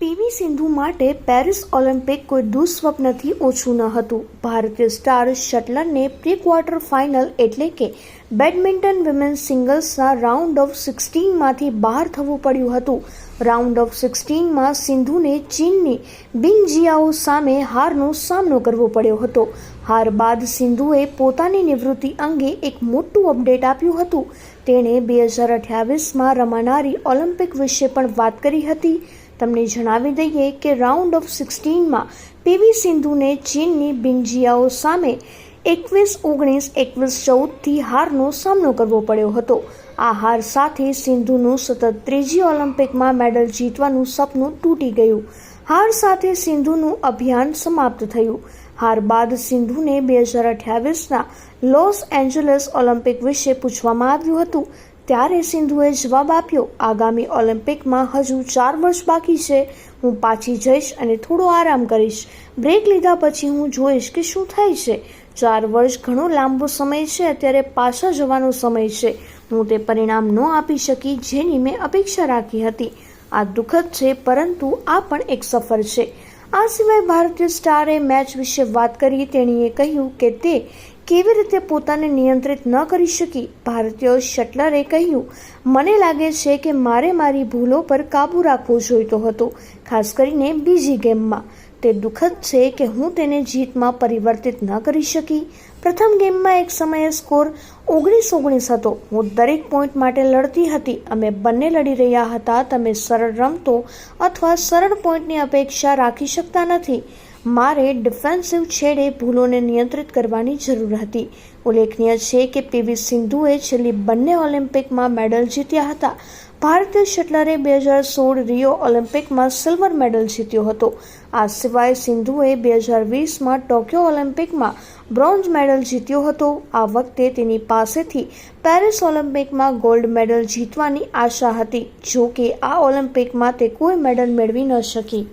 PV Sindhu માટે Paris Olympic કોઈ દુઃસ્વપ્નથી ઓછું ન હતું. ભારતીય સ્ટાર શટલરને પ્રી ક્વાર્ટર ફાઇનલ એટલે કે બેડમિન્ટન વિમેન્સ સિંગલ્સના રાઉન્ડ ઓફ સિક્સટીનમાંથી બહાર થવું પડ્યું હતું. રાઉન્ડ ઓફ સિક્સટીનમાં સિંધુને ચીનની બિનજિયાઓ સામે હારનો સામનો કરવો પડ્યો હતો. હાર બાદ સિંધુએ પોતાની નિવૃત્તિ અંગે એક મોટું અપડેટ આપ્યું હતું. તેણે બે હજાર અઠ્યાવીસમાં રમાનારી ઓલિમ્પિક વિશે પણ વાત કરી હતી. તમને જણાવી દઈએ કે રાઉન્ડ ઓફ સિક્સટીનમાં પીવી સિંધુને ચીનની બિંજિયાઓ સામે એકવીસ ઓગણીસ, એકવીસ ચૌદથી હારનો સામનો કરવો પડ્યો હતો. આ હાર સાથે સિંધુનું સતત ત્રીજી ઓલિમ્પિકમાં મેડલ જીતવાનું સપનું તૂટી ગયું. હાર સાથે સિંધુનું અભિયાન સમાપ્ત થયું. હાર બાદ સિંધુને બે હજાર અઠ્યાવીસના લોસ એન્જલસ ઓલિમ્પિક વિશે પૂછવામાં આવ્યું હતું ત્યારે સિંધુએ જવાબ આપ્યો, આગામી ઓલિમ્પિકમાં હજુ ચાર વર્ષ બાકી છે. હું પાછી જઈશ અને થોડો આરામ કરીશ. બ્રેક લીધા પછી હું જોઈશ કે શું થાય છે. ચાર વર્ષ ઘણો લાંબો સમય છે, અત્યારે પાછા જવાનો સમય છે. હું તે પરિણામ ન આપી શકી જેની મેં અપેક્ષા રાખી હતી. આ દુઃખદ છે, પરંતુ આ પણ એક સફર છે. આ સિવાય ભારતીય સ્ટારે મેચ વિશે વાત કરી, તેણીએ કહ્યું કે તે કેવી રીતે પોતાને નિયંત્રિત ન કરી શકી? ભારતીય શટલરે કહ્યું, મને લાગે છે કે મારે મારી ભૂલો પર કાબૂ રાખવો જોઈતો હતો, ખાસ કરીને બીજી ગેમમાં. તે દુઃખદ છે કે હું તેને જીતમાં પરિવર્તિત ન કરી શકી. પ્રથમ ગેમમાં એક સમયે સ્કોર ઓગણીસ ઓગણીસ હતો. હું દરેક પોઈન્ટ માટે લડતી હતી. અમે બંને લડી રહ્યા હતા. તમે સરળ રમતો અથવા સરળ પોઈન્ટની અપેક્ષા રાખી શકતા નથી. મારે ડિફેન્સિવ છેડે ભૂલોને નિયંત્રિત કરવાની જરૂર હતી. ઉલ્લેખનીય છે કે પીવી સિંધુએ છેલ્લી બંને ઓલિમ્પિકમાં મેડલ જીત્યા હતા. ભારતીય શટલરે બે હજાર સોળ રિયો ઓલિમ્પિકમાં સિલ્વર મેડલ જીત્યો હતો. આ સિવાય સિંધુએ બે હજાર વીસમાં ટોક્યો ઓલિમ્પિકમાં બ્રોન્ઝ મેડલ જીત્યો હતો. આ વખતે તેની પાસેથી પેરિસ ઓલિમ્પિકમાં ગોલ્ડ મેડલ જીતવાની આશા હતી. જો કે આ ઓલિમ્પિકમાં તે કોઈ મેડલ મેળવી ન શકી.